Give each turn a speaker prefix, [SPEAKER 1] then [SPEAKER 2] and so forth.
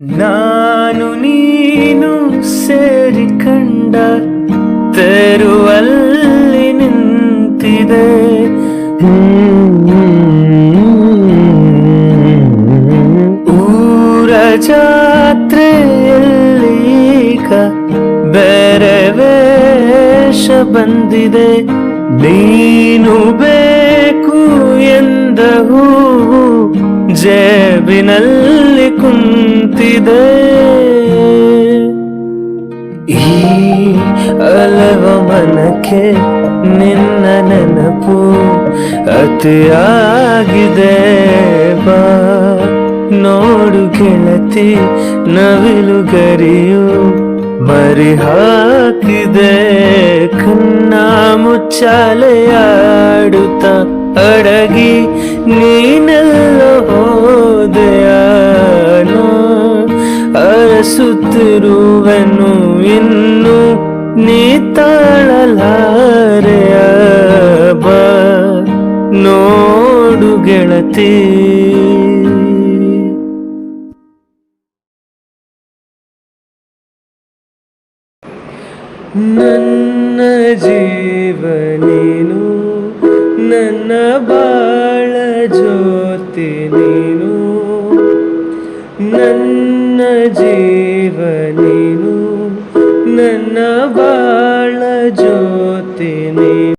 [SPEAKER 1] ನಾನು ನೀನು ಸೇರಿ ಕಂಡ ತೆರುವಲ್ಲಿ ನಿಂತಿದೆ. ಊರ ಜಾತ್ರೆಯಲ್ಲಿ ಈಗ ಬೇರೆ ವೇಷ ಬಂದಿದೆ. ನೀನು ಬೇಕು ಎಂದ ಹೂವು ಜೇಬಿನಲ್ಲಿ ಕುಂತಿದೆ. ಈ ಅಲವ ಮನಕ್ಕೆ ನಿನ್ನ ನೆನಪು ಅತಿಯಾಗಿದೆ. ಬಾ, ನೋಡು ಗೆಳತಿ, ನವಿಲು ಗರಿಯು ಮರಿ ಹಾಕಿದೆ ಕನ್ನ ಮುಚ್ಚಾಲೆಯಾಡುತ್ತ ಅಡಗಿ ನೀನೆಲ್ಲ. ಸುತ್ತಿರುವನು ಇನ್ನು ನೀ ತಾಳಲಾರೆಯಬ ನೋಡು ಗೆಳತಿ. ನನ್ನ ಜೀವ ನೀನು ನನ್ನ ಬಾಳ ಜ್ಯೋತಿ ನೀನು, ನನ್ನ ಜೀವ ದೇವ ನೀನು ನನ್ನ ಬಾಳ ಜೋತಿ ನೀನು